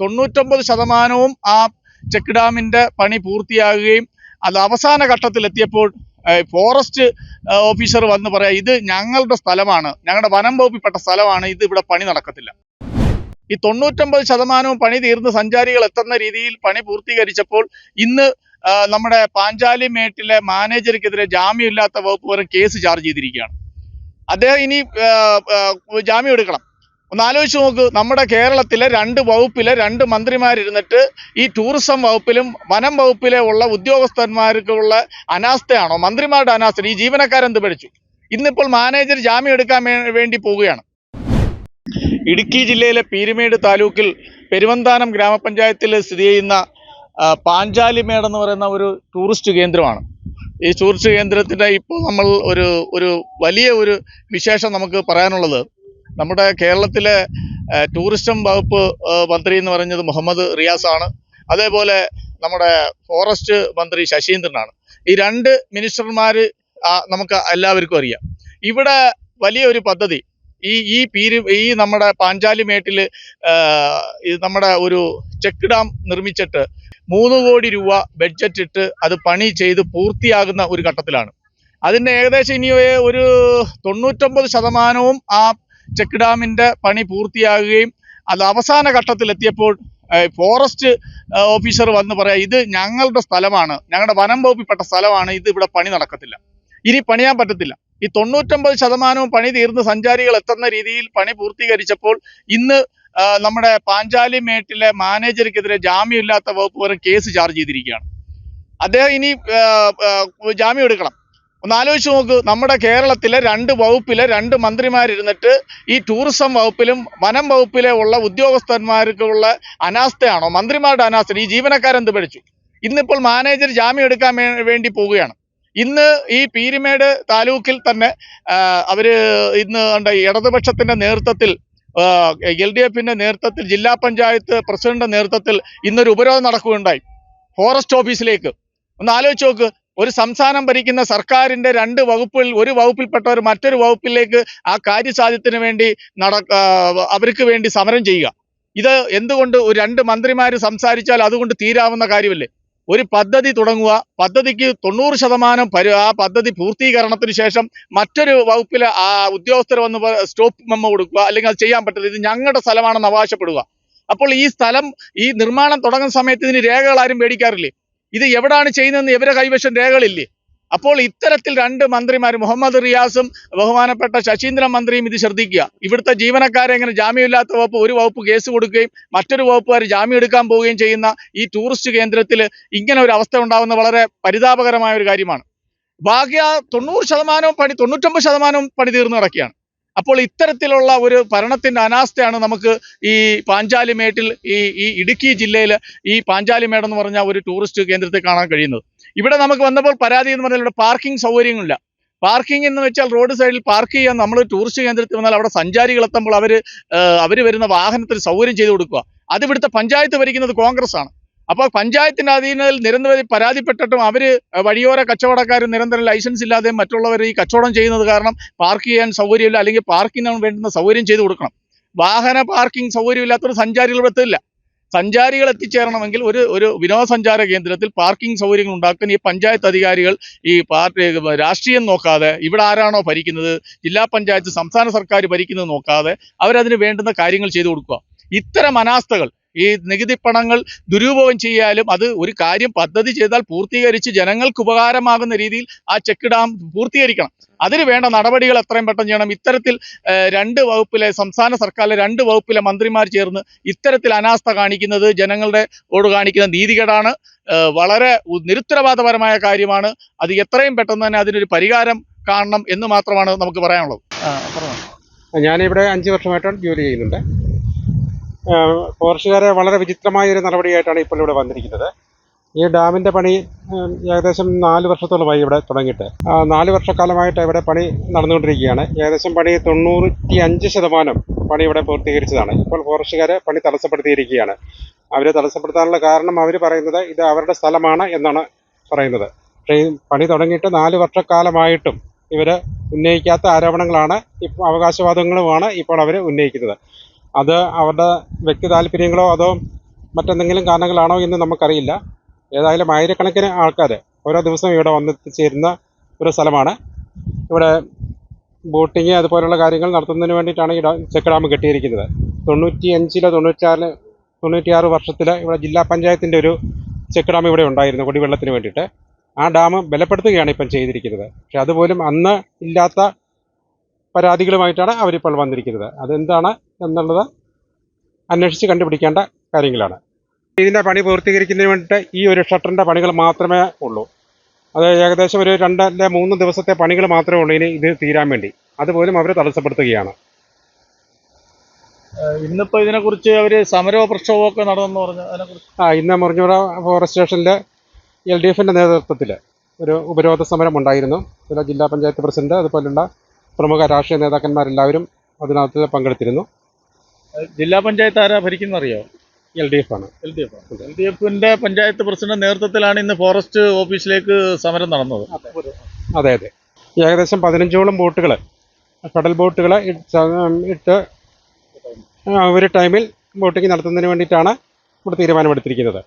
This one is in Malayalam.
തൊണ്ണൂറ്റൊമ്പത് ശതമാനവും ആ ചെക്ക് ഡാമിന്റെ പണി പൂർത്തിയാകുകയും അത് അവസാന ഘട്ടത്തിലെത്തിയപ്പോൾ ഫോറസ്റ്റ് ഓഫീസർ വന്ന് പറയാം ഇത് ഞങ്ങളുടെ സ്ഥലമാണ്. ഞങ്ങളുടെ വനം വകുപ്പിൽപ്പെട്ട സ്ഥലമാണ്. ഇത് ഇവിടെ പണി നടക്കത്തില്ല. ഈ തൊണ്ണൂറ്റൊമ്പത് ശതമാനവും പണി തീർന്ന് സഞ്ചാരികൾ എത്തുന്ന രീതിയിൽ പണി പൂർത്തീകരിച്ചപ്പോൾ ഇന്ന് നമ്മുടെ പാഞ്ചാലി മേട്ടിലെ മാനേജർക്കെതിരെ ജാമ്യമില്ലാത്ത വകുപ്പ് വരെ കേസ് ചാർജ് ചെയ്തിരിക്കുകയാണ്. അദ്ദേഹം ഇനി ജാമ്യം എടുക്കണം. ഒന്ന് ആലോചിച്ച് നോക്ക്. നമ്മുടെ കേരളത്തിലെ രണ്ട് വകുപ്പിലെ രണ്ട് മന്ത്രിമാരിരുന്നിട്ട് ഈ ടൂറിസം വകുപ്പിലും വനം വകുപ്പിലെ ഉള്ള ഉദ്യോഗസ്ഥന്മാർക്കുള്ള അനാസ്ഥയാണോ? മന്ത്രിമാരുടെ അനാസ്ഥ ഈ ജീവനക്കാരെന്ത് പഠിച്ചു? ഇന്നിപ്പോൾ മാനേജർ ജാമ്യം എടുക്കാൻ വേണ്ടി പോവുകയാണ്. ഇടുക്കി ജില്ലയിലെ പീരുമേട് താലൂക്കിൽ പെരുവന്താനം ഗ്രാമപഞ്ചായത്തിൽ സ്ഥിതി ചെയ്യുന്ന പാഞ്ചാലിമേട് എന്ന് പറയുന്ന ഒരു ടൂറിസ്റ്റ് കേന്ദ്രമാണ്. ഈ ടൂറിസ്റ്റ് കേന്ദ്രത്തിന്റെ ഇപ്പോൾ നമ്മൾ ഒരു ഒരു വലിയ ഒരു വിശേഷം നമുക്ക് പറയാനുള്ളത് നമ്മുടെ കേരളത്തിലെ ടൂറിസം വകുപ്പ് മന്ത്രി എന്ന് പറഞ്ഞത് മുഹമ്മദ് റിയാസ് ആണ്. അതേപോലെ നമ്മുടെ ഫോറസ്റ്റ് മന്ത്രി ശശീന്ദ്രനാണ്. ഈ രണ്ട് മിനിസ്റ്റർമാർ നമുക്ക് എല്ലാവർക്കും അറിയാം. ഇവിടെ വലിയൊരു പദ്ധതി ഈ ഈ പീരി ഈ നമ്മുടെ പാഞ്ചാലിമേട്ടിൽ നമ്മുടെ ഒരു ചെക്ക് ഡാം നിർമ്മിച്ചിട്ട് മൂന്ന് കോടി രൂപ ബഡ്ജറ്റ് ഇട്ട് അത് പണി ചെയ്ത് പൂർത്തിയാകുന്ന ഒരു ഘട്ടത്തിലാണ്. അതിന്റെ ഏകദേശം ഇനി ഒരു തൊണ്ണൂറ്റൊമ്പത് ശതമാനവും ആ ചെക്ക് ഡാമിന്റെ പണി പൂർത്തിയാകുകയും അത് അവസാന ഘട്ടത്തിലെത്തിയപ്പോൾ ഫോറസ്റ്റ് ഓഫീസർ വന്ന് പറയാം ഇത് ഞങ്ങളുടെ സ്ഥലമാണ്. ഞങ്ങളുടെ വനം വകുപ്പിൽപ്പെട്ട സ്ഥലമാണ്. ഇത് ഇവിടെ പണി നടക്കത്തില്ല. ഇനി പണിയാൻ പറ്റത്തില്ല. ഈ തൊണ്ണൂറ്റൊമ്പത് ശതമാനവും പണി തീർന്ന് സഞ്ചാരികൾ എത്തുന്ന രീതിയിൽ പണി പൂർത്തീകരിച്ചപ്പോൾ ഇന്ന് നമ്മുടെ പാഞ്ചാലി മേട്ടിലെ മാനേജർക്കെതിരെ ജാമ്യമില്ലാത്ത വകുപ്പ് വരെ കേസ് ചാർജ് ചെയ്തിരിക്കുകയാണ്. അദ്ദേഹം ഇനി ജാമ്യം എടുക്കണം. ഒന്ന് ആലോചിച്ച് നോക്ക് നമ്മുടെ കേരളത്തിലെ രണ്ട് വകുപ്പിലെ രണ്ട് മന്ത്രിമാരിരുന്നിട്ട് ഈ ടൂറിസം വകുപ്പിലും വനം വകുപ്പിലെ ഉള്ള ഉദ്യോഗസ്ഥന്മാർക്കുള്ള അനാസ്ഥയാണോ? മന്ത്രിമാരുടെ അനാസ്ഥ ഈ ജീവനക്കാരെന്ത് പഠിച്ചു? ഇന്നിപ്പോൾ മാനേജർ ജാമ്യം എടുക്കാൻ വേണ്ടി പോവുകയാണ്. ഇന്ന് ഈ പീരിമേട് താലൂക്കിൽ തന്നെ അവർ ഇന്ന് കണ്ട ഇടതുപക്ഷത്തിന്റെ നേതൃത്വത്തിൽ എൽ ഡി എഫിന്റെ നേതൃത്വത്തിൽ ജില്ലാ പഞ്ചായത്ത് പ്രസിഡന്റിന്റെ നേതൃത്വത്തിൽ ഇന്നൊരു ഉപരോധം നടക്കുകയുണ്ടായി. ഫോറസ്റ്റ് ഓഫീസിലേക്ക്. ഒന്ന് ആലോചിച്ച് നോക്ക് ഒരു സംസ്ഥാനം ഭരിക്കുന്ന സർക്കാരിന്റെ രണ്ട് വകുപ്പിൽ ഒരു വകുപ്പിൽപ്പെട്ടവർ മറ്റൊരു വകുപ്പിലേക്ക് ആ കാര്യസാധ്യത്തിന് വേണ്ടി നട അവർക്ക് വേണ്ടി സമരം ചെയ്യുക. ഇത് എന്തുകൊണ്ട് ഒരു രണ്ട് മന്ത്രിമാർ സംസാരിച്ചാൽ അതുകൊണ്ട് തീരാവുന്ന കാര്യമല്ലേ? ഒരു പദ്ധതി തുടങ്ങുക. പദ്ധതിക്ക് തൊണ്ണൂറ് ശതമാനം ആ പദ്ധതി പൂർത്തീകരണത്തിന് ശേഷം മറ്റൊരു വകുപ്പിലെ ആ ഉദ്യോഗസ്ഥർ വന്ന് സ്റ്റോപ്പ് മെമ്മോ കൊടുക്കുക. അല്ലെങ്കിൽ അത് ചെയ്യാൻ പറ്റില്ല ഇത് ഞങ്ങളുടെ സ്ഥലമാണെന്ന് അവകാശപ്പെടുക. അപ്പോൾ ഈ സ്ഥലം ഈ നിർമ്മാണം തുടങ്ങുന്ന സമയത്ത് ഇതിന് രേഖകൾ ആരും മേടിക്കാറില്ലേ ഇത് എവിടാണ് ചെയ്യുന്നതെന്ന് ഇവരെ കൈവശം രേഖകളില്ലേ? അപ്പോൾ ഇത്തരത്തിൽ രണ്ട് മന്ത്രിമാർ മുഹമ്മദ് റിയാസും ബഹുമാനപ്പെട്ട ശശീന്ദ്രൻ മന്ത്രിയും ഇത് ശ്രദ്ധിക്കുക. ഇവിടുത്തെ ജീവനക്കാരെ ഇങ്ങനെ ജാമ്യമില്ലാത്ത വകുപ്പ് ഒരു വകുപ്പ് കേസ് കൊടുക്കുകയും മറ്റൊരു വകുപ്പുകാർ ജാമ്യം എടുക്കാൻ പോവുകയും ചെയ്യുന്ന ഈ ടൂറിസ്റ്റ് കേന്ദ്രത്തിൽ ഇങ്ങനെ ഒരു അവസ്ഥ ഉണ്ടാവുന്ന വളരെ പരിതാപകരമായ ഒരു കാര്യമാണ്. ബാക്കി ആ തൊണ്ണൂറ് ശതമാനവും പണി തൊണ്ണൂറ്റൊമ്പത് ശതമാനവും പണി തീർന്നു കിടക്കുകയാണ് അപ്പോൾ ഇത്തരത്തിലുള്ള ഒരു ഭരണത്തിന്റെ അനാസ്ഥയാണ് നമുക്ക് ഈ പാഞ്ചാലിമേട്ടിൽ ഈ ഈ ഇടുക്കി ജില്ലയിൽ ഈ പാഞ്ചാലിമേട് എന്ന് പറഞ്ഞ ഒരു ടൂറിസ്റ്റ് കേന്ദ്രത്തിൽ കാണാൻ കഴിയുന്നത്. ഇവിടെ നമുക്ക് വന്നപ്പോൾ പരാതി എന്ന് പറഞ്ഞാൽ ഇവിടെ പാർക്കിംഗ് സൗകര്യങ്ങളില്ല. പാർക്കിംഗ് എന്ന് വെച്ചാൽ റോഡ് സൈഡിൽ പാർക്ക് ചെയ്യാൻ നമ്മൾ ടൂറിസ്റ്റ് കേന്ദ്രത്തിൽ വന്നാൽ അവിടെ സഞ്ചാരികൾ എത്തുമ്പോൾ അവർ അവർ വരുന്ന വാഹനത്തിൽ സൗകര്യം ചെയ്തു കൊടുക്കുക. അത് ഇവിടുത്തെ പഞ്ചായത്ത് ഭരിക്കുന്നത് കോൺഗ്രസ് ആണ് അപ്പോൾ പഞ്ചായത്തിന്റെ അധീനതയിൽ നിരന്തരം പരാതിപ്പെട്ടിട്ടും അവർ വഴിയോര കച്ചവടക്കാർ നിരന്തരം ലൈസൻസ് ഇല്ലാതെ മറ്റുള്ളവർ ഈ കച്ചവടം ചെയ്യുന്നത് കാരണം പാർക്ക് ചെയ്യാൻ സൗകര്യമില്ല അല്ലെങ്കിൽ പാർക്കിങ്ങിന് വേണ്ടുന്ന സൗകര്യം ചെയ്തു കൊടുക്കണം. വാഹന പാർക്കിംഗ് സൗകര്യമില്ലാത്തൊരു സഞ്ചാരികൾ എത്തില്ല സഞ്ചാരികൾ എത്തിച്ചേരണമെങ്കിൽ ഒരു ഒരു വിനോദസഞ്ചാര കേന്ദ്രത്തിൽ പാർക്കിംഗ് സൗകര്യങ്ങൾ ഉണ്ടാക്കാൻ ഈ പഞ്ചായത്ത് അധികാരികൾ ഈ പാർട്ടി രാഷ്ട്രീയം നോക്കാതെ ഇവിടെ ആരാണോ ഭരിക്കുന്നത് ജില്ലാ പഞ്ചായത്ത് സംസ്ഥാന സർക്കാർ ഭരിക്കുന്നത് നോക്കാതെ അവരതിന് വേണ്ടുന്ന കാര്യങ്ങൾ ചെയ്തു കൊടുക്കുക. ഇത്തരം അനാസ്ഥകൾ ഈ നികുതി പണങ്ങൾ ദുരുപയോഗം ചെയ്യാലും അത് ഒരു കാര്യം പദ്ധതി ചെയ്താൽ പൂർത്തീകരിച്ച് ജനങ്ങൾക്ക് ഉപകാരമാകുന്ന രീതിയിൽ ആ ചെക്ക് ഡാം പൂർത്തീകരിക്കണം. അതിന് വേണ്ട നടപടികൾ എത്രയും പെട്ടെന്ന് ചെയ്യണം. ഇത്തരത്തിൽ രണ്ട് വകുപ്പിലെ സംസ്ഥാന സർക്കാരിലെ രണ്ട് വകുപ്പിലെ മന്ത്രിമാർ ചേർന്ന് ഇത്തരത്തിൽ അനാസ്ഥ കാണിക്കുന്നത് ജനങ്ങളുടെ ഓട് കാണിക്കുന്ന നീതികേടാണ്. വളരെ നിരുത്തരവാദപരമായ കാര്യമാണ്. അത് എത്രയും പെട്ടെന്ന് തന്നെ അതിനൊരു പരിഹാരം കാണണം എന്ന് മാത്രമാണ് നമുക്ക് പറയാനുള്ളത്. ഞാനിവിടെ അഞ്ച് വർഷമായിട്ടാണ് ജോലി ചെയ്യുന്നുണ്ട്. ഫോറസ്റ്റുകാരെ വളരെ വിചിത്രമായ ഒരു നടപടിയായിട്ടാണ് ഇപ്പോൾ ഇവിടെ വന്നിരിക്കുന്നത്. ഈ ഡാമിന്റെ പണി ഏകദേശം നാല് വർഷത്തോളമായി ഇവിടെ തുടങ്ങിയിട്ട്. നാല് വർഷക്കാലമായിട്ട് ഇവിടെ പണി നടന്നുകൊണ്ടിരിക്കുകയാണ്. ഏകദേശം പണി തൊണ്ണൂറ്റി അഞ്ച് ശതമാനം പണി ഇവിടെ പൂർത്തീകരിച്ചതാണ്. ഇപ്പോൾ ഫോറസ്റ്റുകാരെ പണി തടസ്സപ്പെടുത്തിയിരിക്കുകയാണ്. അവരെ തടസ്സപ്പെടുത്താനുള്ള കാരണം അവർ പറയുന്നത് ഇത് അവരുടെ സ്ഥലമാണ് എന്നാണ് പറയുന്നത്. പക്ഷേ ഈ പണി തുടങ്ങിയിട്ട് നാല് വർഷക്കാലമായിട്ടും ഇവർ ഉന്നയിക്കാത്ത ആരോപണങ്ങളാണ് ഇപ്പോൾ അവകാശവാദങ്ങളുമാണ് ഇപ്പോൾ അവർ ഉന്നയിക്കുന്നത്. അത് അവരുടെ വ്യക്തി താല്പര്യങ്ങളോ അതോ മറ്റെന്തെങ്കിലും കാരണങ്ങളാണോ എന്ന് നമുക്കറിയില്ല. ഏതായാലും ആയിരക്കണക്കിന് ആൾക്കാർ ഓരോ ദിവസവും ഇവിടെ വന്നെത്തിച്ചേരുന്ന ഒരു സ്ഥലമാണ്. ഇവിടെ ബോട്ടിങ് അതുപോലുള്ള കാര്യങ്ങൾ നടത്തുന്നതിന് വേണ്ടിയിട്ടാണ് ഈ ചെക്ക് ഡാം കെട്ടിയിരിക്കുന്നത്. തൊണ്ണൂറ്റി അഞ്ചിലോ തൊണ്ണൂറ്റാറിൽ തൊണ്ണൂറ്റിയാറ് വർഷത്തിൽ ഇവിടെ ജില്ലാ പഞ്ചായത്തിന്റെ ഒരു ചെക്ക് ഡാം ഇവിടെ ഉണ്ടായിരുന്നു കുടിവെള്ളത്തിന് വേണ്ടിയിട്ട്. ആ ഡാം ബലപ്പെടുത്തുകയാണ് ഇപ്പം ചെയ്തിരിക്കുന്നത്. പക്ഷേ അതുപോലും അന്ന് ഇല്ലാത്ത പരാതികളുമായിട്ടാണ് അവരിപ്പോൾ വന്നിരിക്കുന്നത്. അതെന്താണ് എന്നുള്ളത് അന്വേഷിച്ച് കണ്ടുപിടിക്കേണ്ട കാര്യങ്ങളാണ്. ഇതിന്റെ പണി പൂർത്തീകരിക്കുന്നതിന് വേണ്ടിയിട്ട് ഈ ഒരു ഷട്ടറിന്റെ പണികൾ മാത്രമേ ഉള്ളൂ. അത് ഏകദേശം ഒരു രണ്ട് അല്ലെ മൂന്ന് ദിവസത്തെ പണികൾ മാത്രമേ ഉള്ളൂ ഇനി ഇത് തീരാൻ വേണ്ടി. അതുപോലും അവർ തടസ്സപ്പെടുത്തുകയാണ്. ഇന്നിപ്പോൾ ഇതിനെക്കുറിച്ച് അവർ സമരമോ പ്രക്ഷോഭമോ ഒക്കെ നടന്നെന്ന് പറഞ്ഞു അതിനെക്കുറിച്ച്. ആ ഇന്ന് മുറിഞ്ഞൂറ ഫോറസ്റ്റ് സ്റ്റേഷനിലെ എൽ ഡി എഫിന്റെ നേതൃത്വത്തിൽ ഒരു ഉപരോധ സമരം ഉണ്ടായിരുന്നു. ചില ജില്ലാ പഞ്ചായത്ത് പ്രസിഡന്റ് അതുപോലുള്ള പ്രമുഖ രാഷ്ട്രീയ നേതാക്കന്മാരെല്ലാവരും അതിനകത്ത് പങ്കെടുത്തിരുന്നു. ജില്ലാ പഞ്ചായത്ത് ആരാ ഭരിക്കുന്ന അറിയോ എൽ ഡി എഫ് ആണ്. L D F L D എഫിന്റെ പഞ്ചായത്ത് പ്രസിഡന്റ് നേതൃത്വത്തിലാണ് ഇന്ന് ഫോറസ്റ്റ് ഓഫീസിലേക്ക് സമരം നടന്നത്. അതെ അതെ. ഏകദേശം പതിനഞ്ചോളം ബോട്ടുകൾ കടൽ ബോട്ടുകൾ ഇട്ട് ഒരു ടൈമിൽ ബോട്ടിംഗ് നടത്തുന്നതിന് വേണ്ടിയിട്ടാണ് ഇവിടെ തീരുമാനമെടുത്തിരിക്കുന്നത്.